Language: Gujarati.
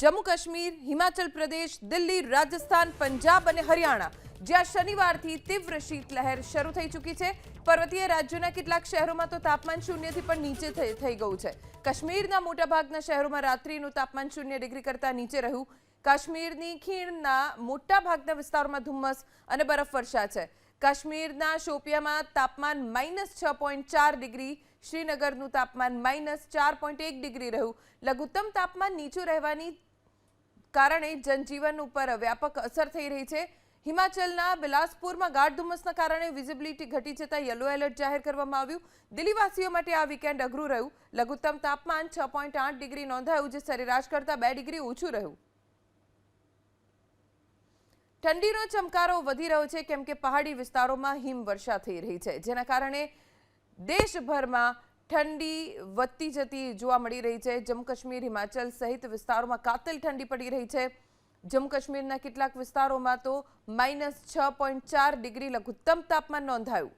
જમ્મુ કાશ્મીર હિમાચલ પ્રદેશ, દિલ્હી, રાજસ્થાન, પંજાબ અને હરિયાણા, જ્યાં શનિવારથી તીવ્ર શીતલહેર શરૂ થઈ ચૂકી છે. પર્વતીય રાજ્યોના કેટલાક શહેરોમાં તો તાપમાન શૂન્યથી પણ નીચે થઈ ગયું છે. કાશ્મીરના મોટાભાગના શહેરોમાં રાત્રિનું તાપમાન શૂન્ય ડિગ્રી કરતાં નીચે રહ્યું. કાશ્મીરની ખીણના મોટાભાગના વિસ્તારોમાં ધુમ્મસ અને બરફવર્ષા છે. કાશ્મીરના શોપિયામાં તાપમાન માઇનસ છ પોઈન્ટ ચાર ડિગ્રી, શ્રીનગરનું તાપમાન માઇનસ ચાર પોઈન્ટ એક ડિગ્રી રહ્યું. લઘુત્તમ તાપમાન નીચું રહેવાની કારણે જનજીવન ઉપર વ્યાપક અસર થઈ રહી છે. હિમાચલના બિલાસપુરમાં ગાઢ ધુમ્મસના કારણે વિઝિબિલિટી ઘટી જતાં યલો એલર્ટ જાહેર કરવામાં આવ્યું. દિલ્હીવાસીઓ માટે આ વીકેન્ડ અઘરું રહ્યું. લઘુત્તમ તાપમાન છ ડિગ્રી નોંધાયું, જે સરેરાશ કરતાં બે ડિગ્રી ઓછું રહ્યું. ઠંડીનો ચમકારો વધી રહ્યો છે, કેમ કે પહાડી વિસ્તારોમાં હિમવર્ષા થઈ રહી છે. જેના કારણે દેશભરમાં ઠંડી વધતી જતી જોવા મળી રહી છે. જમ્મુ કાશ્મીર, હિમાચલ સહિત વિસ્તારોમાં કાતલ ઠંડી પડી રહી છે. જમ્મુ કાશ્મીરના કેટલાક વિસ્તારોમાં તો માઇનસ છ પોઈન્ટ ચાર ડિગ્રી લઘુત્તમ તાપમાન નોંધાયું.